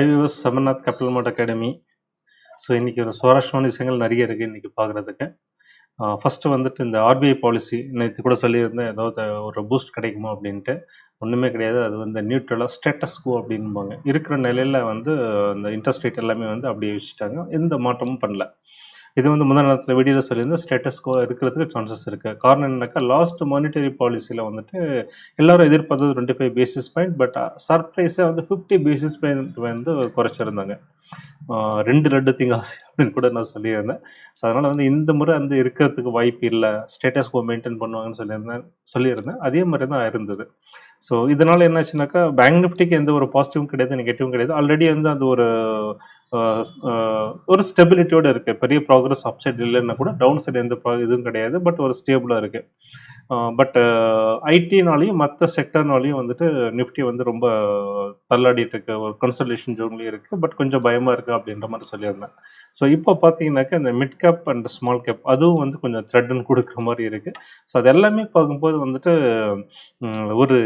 IVS சமர்நாத் கப்பல் மார்ட் academy so இன்றைக்கி ஒரு சுவாரஸ்யமான விஷயங்கள் நிறைய இருக்குது இன்றைக்கி பார்க்குறதுக்கு. ஃபஸ்ட்டு வந்துட்டு இந்த ஆர்பிஐ பாலிசி நேற்று கூட சொல்லியிருந்தேன் ஏதாவது ஒரு பூஸ்ட் கிடைக்குமா அப்படின்ட்டு. ஒன்றுமே கிடையாது அது வந்து நியூட்ரலாக ஸ்டேட்டஸ் கோ அப்படின்பாங்க. இருக்கிற நிலையில் வந்து இந்த இன்ட்ரெஸ்ட் ரேட் எல்லாமே வந்து அப்படியே வச்சுட்டாங்க. எந்த மாற்றமும் பண்ணல. இது வந்து முதல் நேரத்தில் வீடியோவில் சொல்லியிருந்தால் ஸ்டேட்டஸ் கோ இருக்கிறதுக்கு சான்சஸ் இருக்குது காரணம் என்னன்னாக்கா லாஸ்ட் மானிட்டரி பாலிசியில் வந்துட்டு எல்லாரும் எதிர்பார்த்தது twenty five basis point but சர்ப்ரைஸாக வந்து ஃபிஃப்டி பேசிஸ் பாயிண்ட் வந்து குறைச்சிருந்தாங்க. ரெண்டு ரெண்டு லட்டு ஆசை அப்படின்னு கூட நான் சொல்லியிருந்தேன். ஸோ அதனால் வந்து இந்த முறை வந்து இருக்கிறதுக்கு வாய்ப்பு இல்லை. ஸ்டேட்டஸ் கோ மெயின்டைன் பண்ணுவாங்கன்னு சொல்லியிருந்தேன் சொல்லியிருந்தேன். அதே மாதிரி தான் இருந்தது. ஸோ இதனால் என்னாச்சுனாக்கா பேங்க் நிஃப்டிக்கு எந்த ஒரு பாசிட்டிவும் கிடையாது நெகட்டிவும் கிடையாது. ஆல்ரெடி வந்து அது ஒரு ஒரு ஸ்டெபிலிட்டியோடு இருக்குது பெரிய ப்ராக்ரஸ் அப் சைடு இல்லைன்னா கூட டவுன் சைடு எந்த இதுவும் கிடையாது. பட் ஒரு ஸ்டேபிளாக இருக்குது பட் ஐடினாலையும் மற்ற செக்டர்னாலையும் வந்துட்டு நிஃப்டி வந்து ரொம்ப தள்ளாடிட்டு இருக்கு. ஒரு கன்சல்டேஷன் ஜோன்லேயும் இருக்குது பட் கொஞ்சம் பயமாக இருக்குது அப்படின்ற மாதிரி சொல்லியிருந்தேன். ஸோ இப்போ பார்த்தீங்கன்னாக்கா இந்த mid cap and small cap அதுவும் வந்து கொஞ்சம் த்ரெட்னு கொடுக்குற மாதிரி இருக்குது ஸோ அது எல்லாமே பார்க்கும்போது வந்துட்டு ஒரு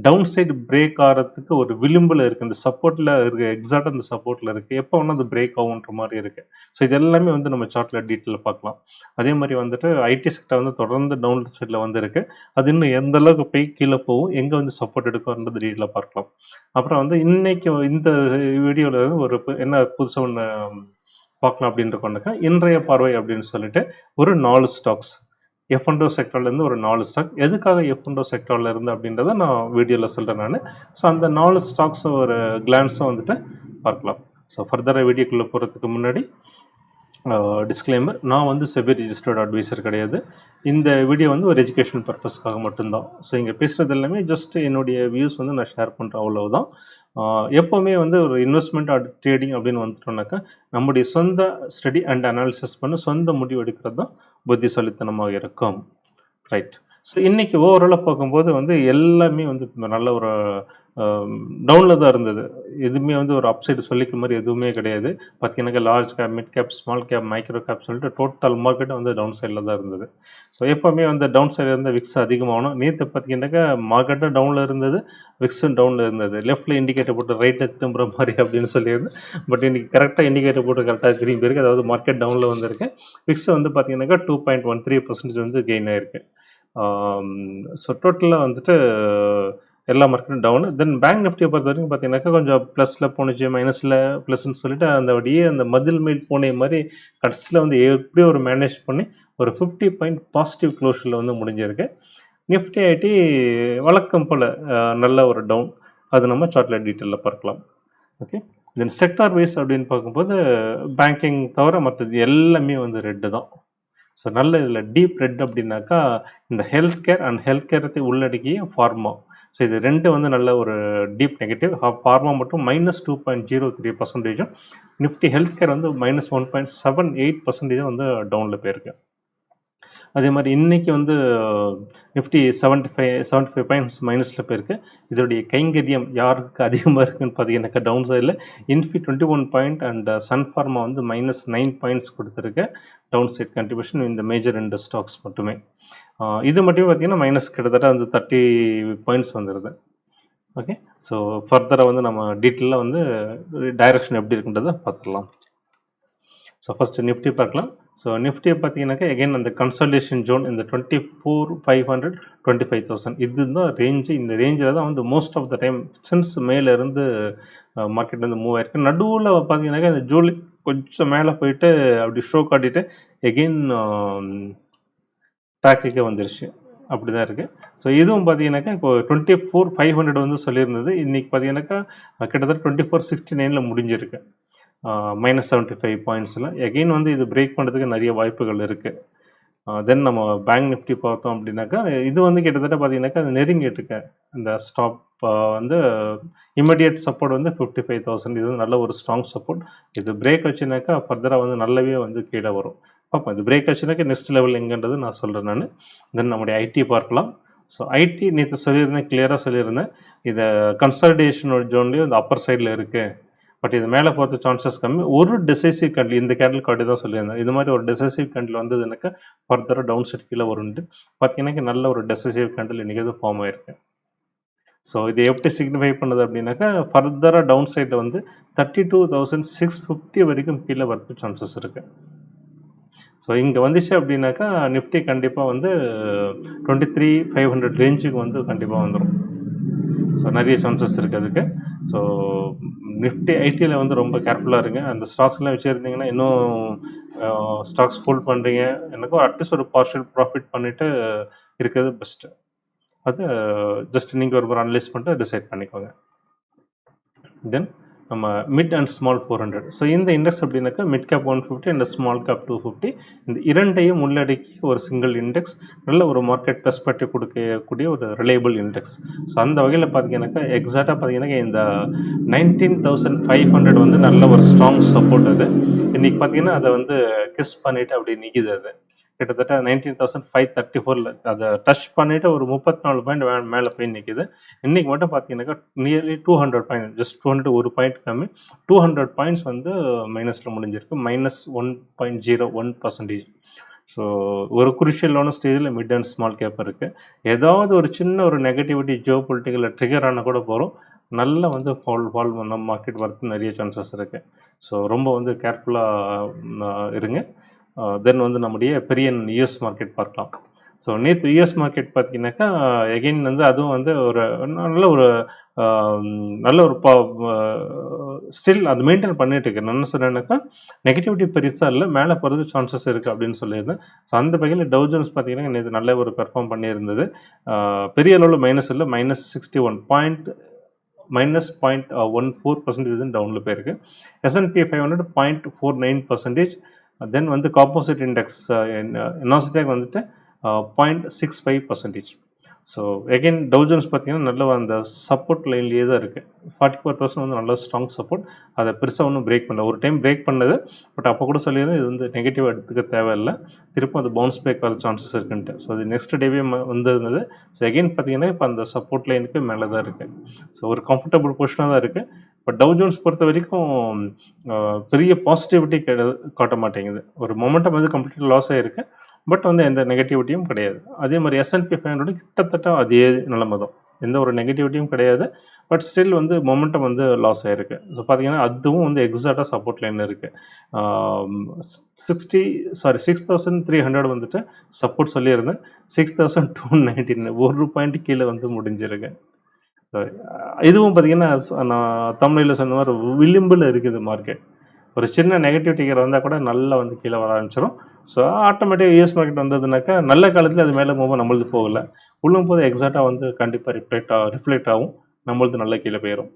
டவுன் சைடு பிரேக் ஆகிறதுக்கு ஒரு விளிம்பில் இருக்குது இந்த சப்போர்ட்டில் இருக்கு எக்ஸாக்டாக அந்த சப்போர்ட்டில் இருக்குது எப்போ வேணால் அது பிரேக் ஆகுன்ற மாதிரி இருக்குது ஸோ இது எல்லாமே வந்து நம்ம சார்ட்டில் டீட்டெயில் பார்க்கலாம். அதே மாதிரி வந்துட்டு ஐடி செக்டர் வந்து தொடர்ந்து டவுன் சைடில் வந்துருக்கு. அது இன்னும் எந்த அளவுக்கு போய் கீழே போகும் எங்கே வந்து சப்போர்ட் எடுக்கும்ன்றது டீட்டெயிலாக பார்க்கலாம். அப்புறம் வந்து இன்னைக்கு இந்த வீடியோவில் ஒரு பு- என்ன புதுசாக ஒன்று பார்க்கலாம் அப்படின்னு இருக்கோம்னாக்கா இன்றைய பார்வை அப்படின்னு சொல்லிட்டு ஒரு நாலு ஸ்டாக்ஸ். எஃப் அண்டோ செக்டர்லேருந்து ஒரு நாலு ஸ்டாக் எதுக்காக எஃப் அண்டோ செக்டரில் இருந்து அப்படின்றத நான் வீடியோவில் சொல்கிறேன் நான். ஸோ அந்த நாலு ஸ்டாக்ஸை ஒரு கிளான்ஸும் வந்துட்டு பார்க்கலாம். ஸோ ஃபர்தராக வீடியோக்குள்ளே போகிறதுக்கு முன்னாடி டிஸ்க்ளைமர் நான் வந்து செபி ரிஜிஸ்டர்ட் அட்வைசர் கிடையாது. இந்த வீடியோ வந்து ஒரு எஜுகேஷன் பர்பஸ்க்காக மட்டும்தான். ஸோ இங்கே பேசுகிறது எல்லாமே ஜஸ்ட் என்னுடைய வியூஸ் வந்து நான் ஷேர் பண்ணுறேன் அவ்வளவுதான். எப்போவுமே வந்து ஒரு இன்வெஸ்ட்மெண்ட் அட் ட்ரேடிங் அப்படின்னு வந்துட்டோம்னாக்கா நம்முடைய சொந்த ஸ்டடி அண்ட் அனாலிசிஸ் பண்ணி சொந்த முடிவு எடுக்கிறது தான் புத்திசாலித்தனமாக இருக்கும். ரைட் ஸோ இன்றைக்கி ஓவராலாக பார்க்கும்போது வந்து எல்லாமே வந்து நல்ல ஒரு டவுனில் தான் இருந்தது. எதுவுமே வந்து ஒரு அப்சைடு சொல்லிக்கிற மாதிரி எதுவுமே கிடையாது. பார்த்தீங்கன்னாக்கா large cap mid cap small cap micro cap சொல்லிட்டு டோட்டல் மார்க்கெட் வந்து டவுன் சைடில் தான் இருந்தது. ஸோ எப்போவுமே வந்து டவுன் சைடில் இருந்த விக்ஸ் அதிகமாகணும். நேற்று பார்த்தீங்கன்னாக்கா மார்க்கெட்டும் டவுனில் இருந்தது விக்ஸும் டவுனில் இருந்தது. லெஃப்ட்டில் இண்டிகேட்டர் போட்டு ரைட்டில் திரும்புற மாதிரி அப்படின்னு சொல்லியிருந்து பட் இன்றைக்கி கரெக்டாக இண்டிகேட்டர் போட்டு கரெக்டாக திரும்பி இருக்குது அதாவது மார்க்கெட் டவுனில் வந்திருக்கு. விக்ஸ் வந்து பார்த்தீங்கன்னாக்கா two point one three percentage வந்து கெயின் ஆயிருக்கு. ஸோ டோட்டலாக வந்துட்டு எல்லா மார்க்கெட்டும் டவுன் தென் பேங்க் நிஃப்டியை பொறுத்த வரைக்கும் பார்த்தீங்கன்னாக்கா கொஞ்சம் ப்ளஸில் போணுச்சு மைனஸில் ப்ளஸ்ன்னு சொல்லிட்டு அந்த வழியே அந்த மதில் மேல் போனே மாதிரி கடைசியில் வந்து எப்படியோ ஒரு மேனேஜ் பண்ணி ஒரு ஃபிஃப்டி பாயிண்ட் பாசிட்டிவ் க்ளோஷரில் வந்து முடிஞ்சிருக்கு. நிஃப்டி ஐடி வழக்கம் போல் நல்ல ஒரு டவுன் அது நம்ம சார்ட்டில் டீட்டெயிலில் பார்க்கலாம். ஓகே தென் செக்டார் வைஸ் அப்படின்னு பார்க்கும்போது பேங்கிங் தவிர மற்றது எல்லாமே வந்து ரெட்டு தான். ஸோ நல்ல இதில் டீப் ரெட் அப்படின்னாக்கா இந்த ஹெல்த் கேர் அண்ட் ஹெல்த் கேரத்தை உள்ளடக்கிய ஃபார்மா ஸோ இது ரெண்டு வந்து நல்ல ஒரு டீப் நெகட்டிவ் ஃபார்மா மட்டும் minus two point zero three பர்சன்டேஜும் Nifty health care வந்து minus one point seven eight பர்சன்டேஜும் வந்து டவுனில் போயிருக்கு. அதே மாதிரி இன்றைக்கி வந்து Nifty seventy five seventy five points மைனஸில் போயிருக்கு. இதோடைய கைங்கரியம் யாருக்கு அதிகமாக இருக்குன்னு பார்த்தீங்கன்னாக்கா டவுன் சைடில் Infy twenty one point and Sun Pharma வந்து மைனஸ் நைன் பாயிண்ட்ஸ் கொடுத்துருக்கு. டவுன் சைட் கண்ட்ரிபியூஷன் இந்த மேஜர் ரெண்டு ஸ்டாக்ஸ் மட்டுமே. இது மட்டுமே பார்த்தீங்கன்னா மைனஸ் கிட்டத்தட்ட அந்த தேர்ட்டி பாயிண்ட்ஸ் வந்துடுது ஓகே ஸோ ஃபர்தராக வந்து நம்ம டீட்டெயிலாக வந்து டைரக்ஷன் எப்படி இருக்குன்றதை பார்த்துடலாம். ஸோ ஃபஸ்ட்டு நிஃப்டி பார்க்கலாம். ஸோ நிஃப்டியை பார்த்தீங்கன்னாக்கா எகைன் அந்த கன்சல்டேஷன் ஜோன் இந்த twenty four five hundred twenty five thousand இதுதான் ரேஞ்சு இந்த ரேஞ்சில் தான் வந்து most of the time since மேலேருந்து மார்க்கெட் வந்து மூவ் ஆயிருக்கு. நடுவில் பார்த்தீங்கன்னாக்கா இந்த ஜூலி கொஞ்சம் மேலே போயிட்டு அப்படி ஷோ காட்டிட்டு எகெயின் ட்ராக்குக்கே வந்துருச்சு. அப்படி தான் இருக்குது ஸோ இதுவும் பார்த்தீங்கன்னாக்கா இப்போ டுவெண்ட்டி ஃபோர் ஃபைவ் ஹண்ட்ரட் வந்து சொல்லியிருந்தது. இன்றைக்கி பார்த்தீங்கன்னாக்கா கிட்டத்தட்ட டுவெண்ட்டி ஃபோர் சிக்ஸ்டி நைனில் முடிஞ்சிருக்கு. மைனஸ் செவன்ட்டி ஃபைவ் பாயிண்ட்ஸில் எகெயின் வந்து இது பிரேக் பண்ணுறதுக்கு நிறைய வாய்ப்புகள் இருக்குது தென் நம்ம பேங்க் நிஃப்டி பார்த்தோம் அப்படின்னாக்கா இது வந்து கிட்டத்தட்ட பார்த்தீங்கன்னாக்கா அது நெருங்கிட்டுருக்கு. இந்த ஸ்டாப் வந்து இமிடியட் சப்போர்ட் வந்து ஃபிஃப்டி ஃபைவ் தௌசண்ட் இது வந்து நல்ல ஒரு ஸ்ட்ராங் சப்போர்ட் இது பிரேக் வச்சுனாக்கா ஃபர்தராக வந்து நல்லாவே வந்து கீழே வரும். பார்ப்போம் இது பிரேக் ஆச்சுனாக்க நெக்ஸ்ட் லெவல் எங்கன்றது நான் சொல்கிறேன் நான். தென் நம்முடைய ஐடி பார்க்கலாம். ஸோ ஐடி நேற்று சொல்லியிருந்தேன் கிளியராக சொல்லியிருந்தேன். இதை கன்சல்டேஷனோட ஜோன்லேயும் இந்த அப்பர் சைடில் இருக்குது பட் இது மேலே போகிறது சான்சஸ் கம்மி. ஒரு டெசைசிவ் கண்ட்ரி இந்த கேண்டில் கார்டு தான் சொல்லியிருந்தேன். இது மாதிரி ஒரு டெசைசிவ் கேண்டில் வந்ததுனாக்கா ஃபர்தராக டவுன் சைட் கீழே வரும்ட்டு பார்த்தீங்கன்னா நல்ல ஒரு டெசைசிவ் கண்ட்ரில் இன்றைக்கி எதுவும் ஃபார்ம் ஆயிருக்கு. ஸோ இது எப்படி சிக்னிஃபை பண்ணுது அப்படின்னாக்கா ஃபர்தராக டவுன் சைடில் வந்து thirty two thousand six fifty வரைக்கும் கீழே வரதுக்கு சான்சஸ் இருக்குது ஸோ இங்கே வந்துச்சு அப்படின்னாக்கா நிஃப்டி கண்டிப்பாக வந்து டுவெண்ட்டி த்ரீ ஃபைவ் ஹண்ட்ரட் ரேஞ்சுக்கு வந்து கண்டிப்பாக வந்துடும் ஸோ நிறைய சான்சஸ் இருக்குது அதுக்கு. ஸோ நிஃப்டி ஐடியில் வந்து ரொம்ப கேர்ஃபுல்லாக இருங்க. அந்த ஸ்டாக்ஸ்லாம் வச்சுருந்தீங்கன்னா இன்னும் ஸ்டாக்ஸ் ஹோல்ட் பண்ணுறீங்க எனக்கும் அட்லீஸ்ட் ஒரு பார்ஷியல் ப்ராஃபிட் பண்ணிவிட்டு இருக்கிறது பெஸ்ட்டு அது ஜஸ்ட் நீங்கள் ஒரு முறை அனலைஸ் பண்ணிட்டு டிசைட் பண்ணிக்கோங்க. தென் நம்ம mid and small four hundred so இந்த இண்டெக்ஸ் அப்படின்னாக்கா mid cap one fifty and small cap two fifty இந்த இரண்டையும் உள்ளடக்கி ஒரு சிங்கிள் இண்டெக்ஸ் நல்ல ஒரு மார்க்கெட் பெர்ஸ்பெக்டிவ் கொடுக்கக்கூடிய ஒரு ரிலேபிள் இண்டெக்ஸ் ஸோ அந்த வகையில் பார்த்தீங்கன்னாக்கா எக்ஸாக்டாக பார்த்தீங்கன்னாக்கா இந்த நைன்டீன் தௌசண்ட் ஃபைவ் ஹண்ட்ரட் வந்து நல்ல ஒரு ஸ்ட்ராங் சப்போர்ட் அது. இன்றைக்கி பார்த்தீங்கன்னா அதை வந்து கிஸ் பண்ணிவிட்டு அப்படி நிற்கிது அது. கிட்டத்தட்ட நைன்டீன் தௌசண்ட் ஃபைவ் தேர்ட்டி ஃபோரில் அதை டச் பண்ணிவிட்டு ஒரு முப்பத்தி நாலு பாயிண்ட் மேலே போய் நிற்கிது இன்றைக்கி மட்டும் பார்த்தீங்கன்னாக்கா nearly two hundred point just two hundred ஒரு பாயிண்ட் கம்மி. டூ ஹண்ட்ரட் பாயிண்ட்ஸ் வந்து மைனஸில் முடிஞ்சிருக்கு. Minus one point zero one percentage so ஒரு குருஷியலான ஸ்டேஜில் மிட் அண்ட் ஸ்மால் கேப் இருக்குது ஏதாவது ஒரு சின்ன ஒரு நெகட்டிவிட்டி ஜியோ பொலிட்டிக்கலில் ட்ரிகர் ஆனால் கூட போகிறோம் நல்லா வந்து ஃபால் ஃபால் நம்ம மார்க்கெட் வரது நிறைய சான்சஸ் இருக்குது ஸோ ரொம்ப வந்து கேர்ஃபுல்லாக இருங்க. தென் வந்து நம்முடைய பெரிய யூஎஸ் மார்க்கெட் பார்க்கலாம். ஸோ நேற்று யூஎஸ் மார்க்கெட் பார்த்தீங்கன்னாக்கா எகெயின் வந்து அதுவும் வந்து ஒரு நல்ல ஒரு நல்ல ஒரு பா ஸ்டில் அது மெயின்டைன் பண்ணிட்டு இருக்கு. நான் என்ன சொன்னேன்னாக்கா நெகட்டிவிட்டி பெருசாக இல்லை மேலே போகிறது சான்சஸ் இருக்குது அப்படின்னு சொல்லியிருந்தேன். ஸோ அந்த வகையில் டவுஜன்ஸ் பார்த்தீங்கன்னா நேற்று நல்ல ஒரு பெர்ஃபார்ம் பண்ணியிருந்தது. பெரிய அளவில் மைனஸ் இல்லை minus sixty one point minus point one four percentage டவுனில் போயிருக்கு. S and P five hundred point four nine percentage then வந்து காம்போசிட் இண்டெக்ஸ் நாஸ்டாக் வந்துட்டு point six five percentage so again Dow Jones பார்த்தீங்கன்னா நல்ல அந்த support லைன்லேயே தான் இருக்குது forty four thousand வந்து நல்ல ஸ்ட்ராங் சப்போர்ட் அதை பெருசாக ஒன்றும் பிரேக் பண்ணல. ஒரு டைம் பிரேக் பண்ணது பட் அப்போ கூட சொல்லியிருந்தேன் இது வந்து நெகட்டிவ் எடுத்துக்க தேவையில்லை. திரும்ப அது பவுன்ஸ் பேக் வர சான்சஸ் இருக்குன்ட்டு. ஸோ அது நெக்ஸ்ட் டேவே வந்திருந்தது. ஸோ எகெயின் பார்த்தீங்கன்னா இப்போ அந்த சப்போர்ட் லைனுக்கு மேலே தான் இருக்குது ஸோ ஒரு கம்ஃபர்டபுள் பொசிஷனாக தான் இருக்குது இப்போ டவு ஜோன்ஸ் பொறுத்த வரைக்கும் பெரிய பாசிட்டிவிட்டி காட்ட மாட்டேங்குது. ஒரு மொமெண்டம் வந்து கம்ப்ளீட்டாக லாஸ் ஆகிருக்கு பட் வந்து எந்த நெகட்டிவிட்டியும் கிடையாது. அதே மாதிரி எஸ்என்பி ஃபைவ் கிட்டத்தட்ட அதே நிலைமை தான். எந்த ஒரு நெகட்டிவிட்டியும் கிடையாது. பட் ஸ்டில் வந்து மொமெண்டம் வந்து லாஸ் ஆகிருக்கு ஸோ பார்த்தீங்கன்னா அதுவும் வந்து எக்ஸாக்டாக சப்போர்ட் லைன் இருக்குது sixty sorry six thousand three hundred வந்துட்டு சப்போர்ட் சொல்லியிருந்தேன். சிக்ஸ் தௌசண்ட் டூ நைன்டீன் ஒரு பாயிண்ட் கீழே வந்து முடிஞ்சிருக்கு. இதுவும் பார்த்தீங்கன்னா நான் தமிழில் சொன்ன மாதிரி விளிம்பில் இருக்குது மார்க்கெட் ஒரு சின்ன நெகட்டிவ் டிக்கர் வந்தால் கூட நல்லா வந்து கீழே வர ஆரம்பிச்சிடும் ஸோ ஆட்டோமேட்டிக் யூஎஸ் மார்க்கெட் வந்ததுனாக்கா நல்ல காலத்தில் அது மேலே மூவ் நம்மளது போகல. உள்ளும் போது எக்ஸாக்டாக வந்து கண்டிப்பாக ரிஃப்ளெக்ட் ஆகும் ரிஃப்ளெக்ட் ஆகும். நம்மளது நல்ல கீழே போயிடும்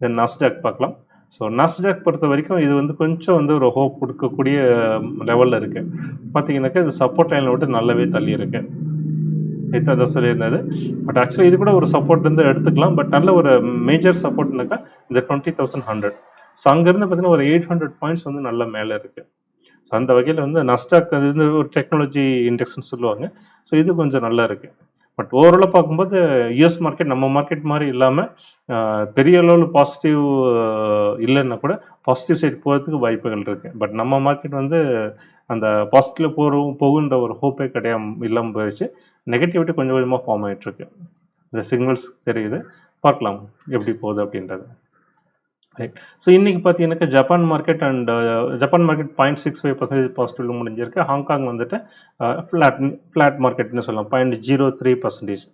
தென் நாஸ்டாக் பார்க்கலாம். ஸோ நாஸ்டாக் பொறுத்த வரைக்கும் இது வந்து கொஞ்சம் வந்து ஒரு ஹோப் கொடுக்கக்கூடிய லெவலில் இருக்குது பார்த்தீங்கன்னாக்கா இது சப்போர்ட் லைனில் விட்டு நல்லாவே தள்ளி இருக்குது நேற்று அதை சொல்லியிருந்தது பட் ஆக்சுவலி இது கூட ஒரு சப்போர்ட் வந்து எடுத்துக்கலாம். பட் நல்ல ஒரு மேஜர் சப்போர்ட்னாக்கா இந்த டுவெண்ட்டி தௌசண்ட் ஹண்ட்ரட் ஸோ அங்கேருந்து பார்த்தீங்கன்னா ஒரு எயிட் ஹண்ட்ரட் பாயிண்ட்ஸ் வந்து நல்ல மேலே இருக்குது ஸோ அந்த வகையில் வந்து நஸ்டாக் அது வந்து ஒரு டெக்னாலஜி இண்டெக்ஸ்னு சொல்லுவாங்க. ஸோ இது கொஞ்சம் நல்லா இருக்குது பட் ஓவராலாக பார்க்கும்போது யூஎஸ் மார்க்கெட் நம்ம மார்க்கெட் மாதிரி இல்லாமல் பெரிய அளவில் பாசிட்டிவ் இல்லைன்னா கூட பாசிட்டிவ் சைடு போகிறதுக்கு வாய்ப்புகள் இருக்குது பட் நம்ம மார்க்கெட் வந்து அந்த பாசிட்டிவ் போகிறோம் போகுன்ற ஒரு ஹோப்பே கிடையாம இல்லாமல் போயிடுச்சு நெகட்டிவிட்டி கொஞ்சம் கொஞ்சமாக ஃபார்ம் ஆகிட்டுருக்கு இந்த சிக்னல்ஸ் தெரியுது. பார்க்கலாம் எப்படி போகுது அப்படின்றது. ரைட் ஸோ இன்றைக்கி பார்த்தீங்கன்னாக்கா Japan market and uh, Japan market point six five percentage positive முடிஞ்சிருக்கு. ஹாங்காங் வந்துட்டு ஃப்ளாட் ஃப்ளாட் மார்க்கெட்னு சொல்லலாம். பாயிண்ட் ஜீரோ த்ரீ பர்சன்டேஜ்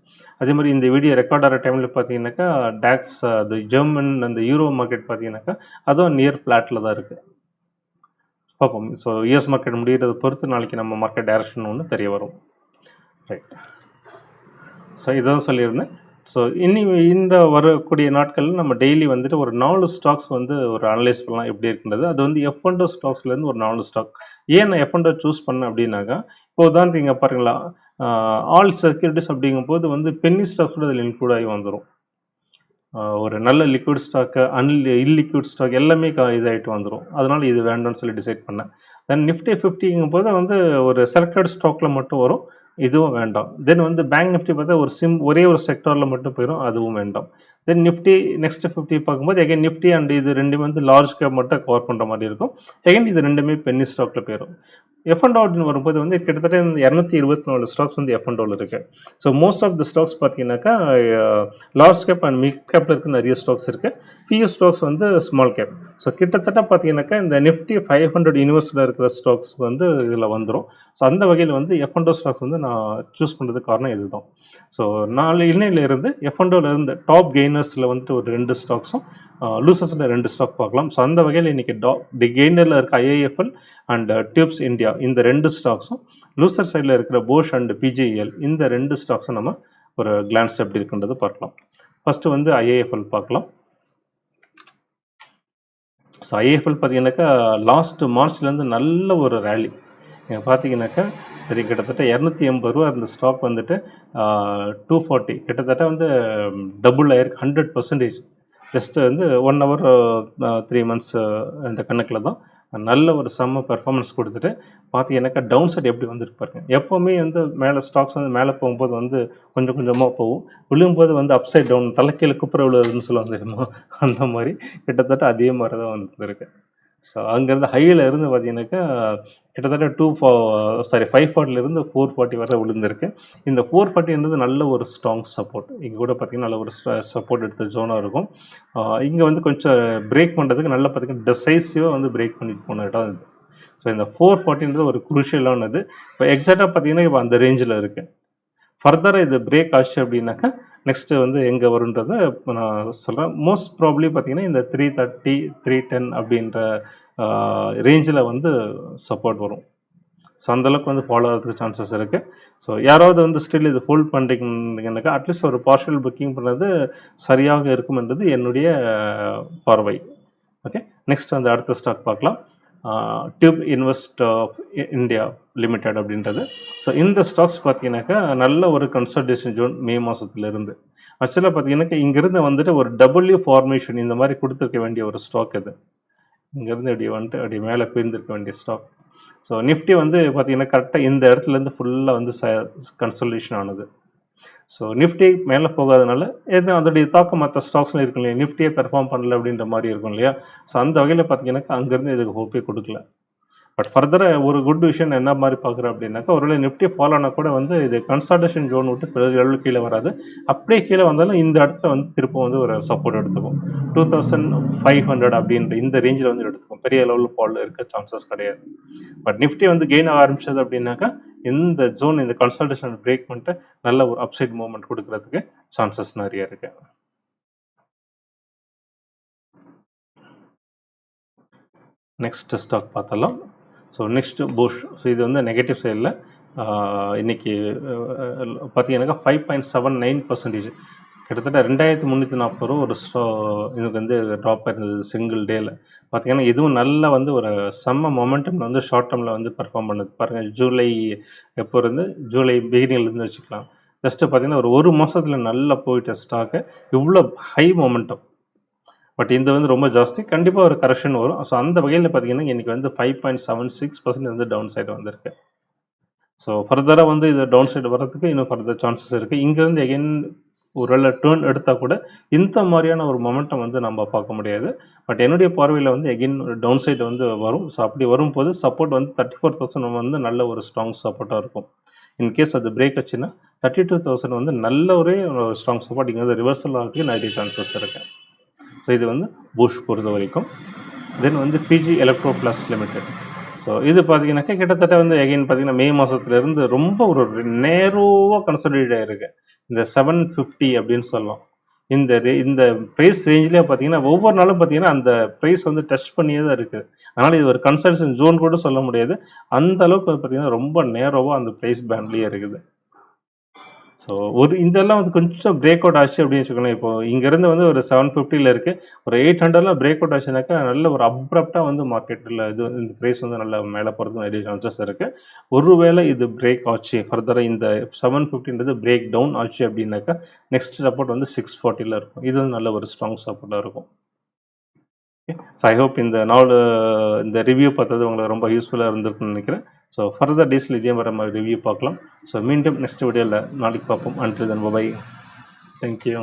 அதே மாதிரி இந்த வீடியோ ரெக்கார்ட் ஆகிற டைமில் பார்த்தீங்கன்னாக்கா டேக்ஸ் அது ஜெர்மன் அந்த யூரோ மார்க்கெட் பார்த்தீங்கன்னாக்கா அதுவும் நியர் ஃப்ளாட்டில் தான் இருக்குது பார்ப்போம். ஸோ யூஎஸ் மார்க்கெட் முடிகிறத பொறுத்து நாளைக்கு நம்ம மார்க்கெட் டைரக்ஷன் ஒன்று தெரிய வரும். ரைட் ஸோ இதான் சொல்லியிருந்தேன். ஸோ இனி இந்த வரக்கூடிய நாட்களில் நம்ம டெய்லி வந்துட்டு ஒரு நாலு ஸ்டாக்ஸ் வந்து ஒரு அனலைஸ் பண்ணலாம். எப்படி இருக்கின்றது. அது வந்து எஃப் அண்டோ ஸ்டாக்ஸ்லேருந்து ஒரு நாலு ஸ்டாக் ஏன் நான் எஃப் அண்டோ சூஸ் பண்ணேன் அப்படின்னாக்கா இப்போ உதாரணத்துக்கு இங்கே பாருங்களா ஆல் செக்யூரிட்டிஸ் அப்படிங்கும்போது வந்து பென்னி ஸ்டாக்ஸோட அதில் இன்க்ளூட் ஆகி வந்துடும் ஒரு நல்ல liquid stock and illiquid stock எல்லாமே க இதாகிட்டு வந்துடும் அதனால் இது வேண்டாம்னு சொல்லி டிசைட் பண்ணேன். தென் நிஃப்டி ஃபிஃப்டிங்கும் போது வந்து ஒரு செலக்டட் ஸ்டாக்கில் மட்டும் வரும். இதுவும் வேண்டாம். தென் வந்து பேங்க் நிஃப்டி பார்த்தா ஒரு சிம் ஒரே ஒரு செக்டாரில் மட்டும் போயிடும் அதுவும் வேண்டாம். தென் நிஃப்டி நெக்ஸ்ட் ஃபிஃப்டி பார்க்கும்போது எகைன் நிஃப்டி அண்ட் இது ரெண்டுமே வந்து லார்ஜ் கேப் மட்டும் கவர் பண்ணுற மாதிரி இருக்கும். எகைன் இது ரெண்டுமே பென்னி ஸ்டாக்கில் போயிடும் எஃப் அண்ட் அப்படின்னு வரும்போது வந்து கிட்டத்தட்ட இந்த இரநூத்தி இருபத்தி நாலு ஸ்டாக்ஸ் வந்து எஃப் அண்ட் இருக்கு. So most of the stocks பார்த்தீங்கன்னாக்கா லார்ஜ் கேப் அண்ட் மிட் கேப்பில் இருக்க நிறைய ஸ்டாக்ஸ் இருக்கு. ஃபியூ ஸ்டாக்ஸ் வந்து ஸ்மால் கேப் ஸோ கிட்டத்தட்ட பார்த்தீங்கன்னாக்கா இந்த நிஃப்டி ஃபைவ் ஹண்ட்ரட் யூனிவர்ஸில் இருக்கிற ஸ்டாக்ஸ் வந்து இதில் வந்துடும் ஸோ அந்த வகையில் வந்து எஃப் அண்ட் ஸ்டாக்ஸ் வந்து நான் சூஸ் பண்ணுறதுக்கு காரணம் இதுதான். ஸோ நாலு இன்னையிலேருந்து எஃப்என்டோலேருந்து டாப் கெய்னர்ஸில் வந்துட்டு ஒரு ரெண்டு ஸ்டாக்ஸும் லூசஸில் ரெண்டு ஸ்டாக் பார்க்கலாம். ஸோ அந்த வகையில் இன்றைக்கி டா டி கெய்னரில் இருக்க ஐஏஎஃப்எல் அண்ட் டியூப்ஸ் இந்தியா இந்த ரெண்டு ஸ்டாக்ஸும் லூசர் சைடில் இருக்கிற போஷ் அண்ட் பிஜிஎல் இந்த ரெண்டு ஸ்டாக்ஸும் நம்ம ஒரு கிளான்ஸ் எப்படி இருக்குன்றது பார்க்கலாம். ஃபஸ்ட்டு வந்து ஐஏஎஃப்எல் பார்க்கலாம். ஸோ ஐஏஎஃப்எல் பார்த்தீங்கன்னாக்கா லாஸ்ட் மார்ச்லேருந்து நல்ல ஒரு ரேலி நீங்கள் பார்த்தீங்கன்னாக்கா சரி கிட்டத்தட்ட இரநூத்தி எண்பது ரூபா அந்த ஸ்டாப் வந்துட்டு டூ ஃபார்ட்டி கிட்டத்தட்ட வந்து டபுள் ஆயிருக்கு ஹண்ட்ரட் பர்சன்டேஜ் ஜஸ்ட்டு வந்து ஒன் ஹவர் த்ரீ மந்த்ஸ் இந்த கணக்கில் தான் நல்ல ஒரு செம்ம பெர்ஃபார்மன்ஸ் கொடுத்துட்டு பார்த்தீங்கன்னாக்கா டவுன் சைட் எப்படி வந்துருப்பாருங்க எப்போவுமே வந்து மேலே ஸ்டாக்ஸ் வந்து மேலே போகும்போது வந்து கொஞ்சம் கொஞ்சமாக போகும். விழும்போது வந்து அப் சைட் டவுன் தலைக்கீழ குப்புற விழுதுன்னு சொல்லுவாங்க தெரியுமா? அந்த மாதிரி. கிட்டத்தட்ட அதே மாதிரி தான் வந்துருக்கு. ஸோ அங்கேருந்து ஹையில் இருந்து பார்த்தீங்கன்னாக்கா கிட்டத்தட்ட டூ ஃபோ சாரி ஃபைவ் ஃபார்ட்டிலேருந்து ஃபோர் ஃபார்ட்டி வரை விழுந்திருக்கு. இந்த ஃபோர் ஃபார்ட்டின்றது நல்ல ஒரு ஸ்ட்ராங் சப்போர்ட் இங்கே கூட பார்த்திங்கன்னா நல்ல ஒரு சப்போர்ட் எடுத்த ஜோனாக இருக்கும். இங்கே வந்து கொஞ்சம் பிரேக் பண்ணுறதுக்கு நல்லா பார்த்திங்கன்னா டிசைசிவாக வந்து பிரேக் பண்ணிட்டு போன இடம் இது. ஸோ இந்த ஃபோர் ஃபார்ட்டின்றது ஒரு குரூஷியலானது இப்போ எக்ஸாக்டாக பார்த்தீங்கன்னா இப்போ அந்த ரேஞ்சில் இருக்குது ஃபர்தராக இது பிரேக் ஆச்சு அப்படின்னாக்கா நெக்ஸ்ட்டு வந்து எங்கே வருன்றதை இப்போ நான் சொல்கிறேன் மோஸ்ட் ப்ராப்ளி பார்த்தீங்கன்னா இந்த த்ரீ தேர்ட்டி த்ரீ டென் அப்படின்ற ரேஞ்சில் வந்து சப்போர்ட் வரும். ஸோ அந்தளவுக்கு வந்து ஃபாலோ ஆகிறதுக்கு சான்சஸ் இருக்குது ஸோ யாராவது வந்து ஸ்டில் இது ஃபோல்ட் பண்ணுறீங்கன்னாக்கா அட்லீஸ்ட் ஒரு பார்ஷியல் புக்கிங் பண்ணுறது சரியாக இருக்கும் என்றது என்னுடைய பார்வை. ஓகே நெக்ஸ்ட் அந்த அடுத்த ஸ்டாக் பார்க்கலாம். Tube invest of India limited அப்படின்றது. ஸோ இந்த ஸ்டாக்ஸ் பார்த்தீங்கன்னாக்கா நல்ல ஒரு கன்சல்டேஷன் ஜோன் மே மாதத்துலேருந்து ஆக்சுவலாக பார்த்தீங்கன்னாக்கா இங்கேருந்து வந்துட்டு ஒரு டபுள்யூ ஃபார்மேஷன் இந்த மாதிரி கொடுத்துருக்க வேண்டிய ஒரு ஸ்டாக் இது இங்கேருந்து அப்படி வந்துட்டு அப்படி மேலே பிரிந்திருக்க வேண்டிய ஸ்டாக் ஸோ நிஃப்டி வந்து பார்த்தீங்கன்னா கரெக்டாக இந்த இடத்துலேருந்து ஃபுல்லாக வந்து ச கன்சல்டேஷன் ஆனது. ஸோ நிஃப்டி மேலே போகாதனால எது அதோடைய தாக்கம் மற்ற ஸ்டாக்ஸில் இருக்கும் இல்லையா? நிஃப்டியே பெர்ஃபார்ம் பண்ணல அப்படின்ற மாதிரி இருக்கும் இல்லையா? ஸோ அந்த வகையில் பார்த்தீங்கன்னாக்கா அங்கேருந்து இதுக்கு ஹோப்பே கொடுக்கல. பட் ஃபர்தராக ஒரு குட் விஷயம் என்ன மாதிரி பார்க்குறேன் அப்படின்னாக்கா ஒருவேளை நிஃப்டி ஃபாலோ ஆனால் கூட வந்து இது கன்சல்டேஷன் ஜோன் விட்டு பெரிய அளவு கீழே வராது. அப்படியே கீழே வந்தாலும் இந்த இடத்துல வந்து திருப்பம் வந்து ஒரு சப்போர்ட் எடுத்துக்கும். டூ தௌசண்ட் ஃபைவ் ஹண்ட்ரட் அப்படின்ற இந்த ரேஞ்சில் வந்து எடுத்துக்கும். பெரிய லெவலில் ஃபால் இருக்க சான்சஸ் கிடையாது. பட் நிஃப்டி வந்து கெயின் ஆக ஆரம்பிச்சது அப்படின்னாக்கா இந்த ஜோன் இந்த கன்சல்டேஷன் பிரேக் பண்ணிட்டு நல்ல ஒரு அப்சைட் மூவ்மெண்ட் கொடுக்கறதுக்கு சான்சஸ் நிறைய இருக்கு. நெக்ஸ்ட் ஸ்டாக் பார்த்தலாம் ஸோ நெக்ஸ்ட்டு போஷ் ஸோ இது வந்து நெகட்டிவ் சைடில் இன்னைக்கு பார்த்தீங்கன்னாக்கா five point seven nine percentage கிட்டத்தட்ட ரெண்டாயிரத்தி முந்நூற்றி நாற்பது ரூபா ஒரு ஸ்டோ இதுக்கு வந்து ட்ராப் ஆயிருந்தது சிங்கிள் டேயில் பார்த்திங்கன்னா இதுவும் நல்லா வந்து ஒரு செம்ம மொமெண்டம் வந்து ஷார்ட் டேர்மில் வந்து பர்ஃபார்ம் பண்ணுது. பாருங்கள் ஜூலை எப்போ இருந்து ஜூலை பிகினிங்லேருந்து வச்சுக்கலாம். ஜஸ்ட்டு பார்த்தீங்கன்னா ஒரு ஒரு மாதத்தில் நல்லா போயிட்ட ஸ்டாக்கு இவ்வளோ ஹை மொமெண்டம் பட் இந்த வந்து ரொம்ப ஜாஸ்தி. கண்டிப்பாக ஒரு கரெக்ஷன் வரும். ஸோ அந்த வகையில் பார்த்தீங்கன்னா இன்றைக்கி வந்து five point seven six percent வந்து டவுன் சைடு வந்திருக்கு ஸோ ஃபர்தராக வந்து இது டவுன் சைடு வர்றதுக்கு இன்னும் ஃபர்தர் சான்சஸ் இருக்குது இங்கேருந்து எகைன் ஒரு டேர்ன் எடுத்தால் கூட இந்த மாதிரியான ஒரு மொமெண்டம் வந்து நம்ம பார்க்க முடியாது. பட் என்னுடைய பார்வையில் வந்து எகைன் ஒரு டவுன் சைடு வந்து வரும். ஸோ அப்படி வரும்போது சப்போர்ட் வந்து தேர்ட்டி ஃபோர் தௌசண்ட் வந்து நல்ல ஒரு ஸ்ட்ராங் சப்போர்ட்டாக இருக்கும். இன்கேஸ் அது பிரேக் ஆச்சுன்னா தேர்ட்டி டூ தௌசண்ட் வந்து நல்ல ஒரே ஒரு ஸ்ட்ராங் சப்போர்ட் இங்கே வந்து ரிவர்சல் ஆகிறதுக்கு நிறைய சான்சஸ் இருக்குது ஸோ இது வந்து புஷ் பொறுத்த வரைக்கும் தென் வந்து PG electro plus limited so இது பார்த்தீங்கன்னாக்கா கிட்டத்தட்ட வந்து எகைன் பார்த்தீங்கன்னா மே மாதத்துலேருந்து ரொம்ப ஒரு நேரோவாக கன்சல்டேட் ஆகிருக்கு இந்த செவன் ஃபிஃப்டி அப்படின்னு சொல்லலாம். இந்த ரே இந்த ப்ரைஸ் ரேஞ்சிலே பார்த்தீங்கன்னா ஒவ்வொரு நாளும் பார்த்தீங்கன்னா அந்த ப்ரைஸ் வந்து டச் பண்ணியே தான் இருக்குது அதனால் இது ஒரு கன்சல்டேஷன் ஜோன் கூட சொல்ல முடியாது. அந்த அளவுக்கு பார்த்தீங்கன்னா ரொம்ப நேரோவாக அந்த ப்ரைஸ் பேண்ட்லேயே இருக்குது. ஸோ ஒரு இதெல்லாம் வந்து கொஞ்சம் பிரேக் அவுட் ஆச்சு அப்படின்னு வச்சுக்கோங்களேன். இப்போ இங்கேருந்து வந்து ஒரு செவன் ஃபிஃப்டியில் இருக்குது ஒரு எயிட் ஹண்ட்ரட்லாம் பிரேக் அவுட் ஆச்சுனாக்கா நல்ல ஒரு அப்ரப்டாக வந்து மார்க்கெட்டில் இது இந்த ப்ரைஸ் வந்து நல்லா மேலே போகிறது நிறைய சான்சஸ் இருக்குது ஒருவேளை இது பிரேக் ஆச்சு. ஃபர்தராக இந்த செவன் ஃபிஃப்டின்றது பிரேக் டவுன் ஆச்சு அப்படின்னாக்கா நெக்ஸ்ட் சப்போர்ட் வந்து சிக்ஸ் ஃபார்ட்டியில் இருக்கும். இது வந்து நல்ல ஒரு ஸ்ட்ராங் சப்போர்ட்டாக இருக்கும். ஓகே ஸோ ஐ ஹோப் இந்த நாள் இந்த ரிவ்யூ பார்த்தது உங்களுக்கு ரொம்ப யூஸ்ஃபுல்லாக இருந்திருக்குன்னு நினைக்கிறேன். ஸோ ஃபர்தர் டேஸில் இதே மாதிரி நம்ம ரிவ்யூ பார்க்கலாம். ஸோ மீண்டும் நெக்ஸ்ட் வீடியோவில் நாளைக்கு பார்ப்போம். அன்றில் தன் பை தேங்க்யூ